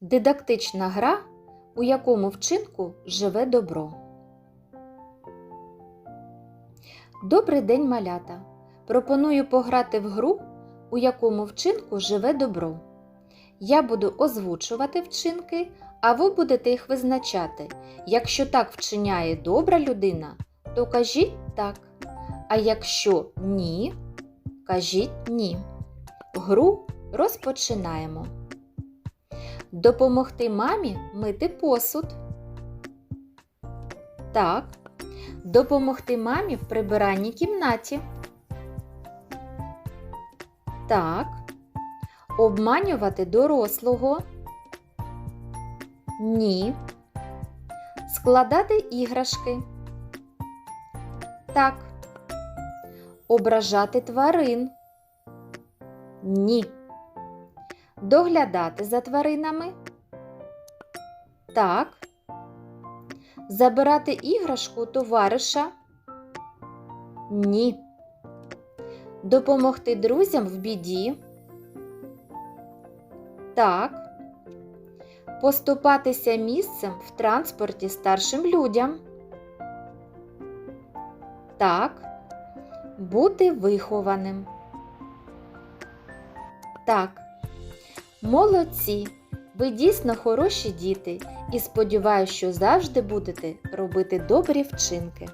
Дидактична гра, у якому вчинку живе добро. Добрий день, малята! Пропоную пограти в гру, у якому вчинку живе добро. Я буду озвучувати вчинки, а ви будете їх визначати. Якщо так вчиняє добра людина, то кажіть так. А якщо ні, кажіть ні. Гру розпочинаємо. Допомогти мамі мити посуд. Так. Допомогти мамі в прибиранні кімнаті. Так. Обманювати дорослого. Ні. Складати іграшки. Так. Ображати тварин. Ні. Доглядати за тваринами. Так. Забирати іграшку товариша. Ні. Допомогти друзям в біді. Так. Поступатися місцем в транспорті старшим людям. Так. Бути вихованим. Так. Молодці! Ви дійсно хороші діти і сподіваюся, що завжди будете робити добрі вчинки.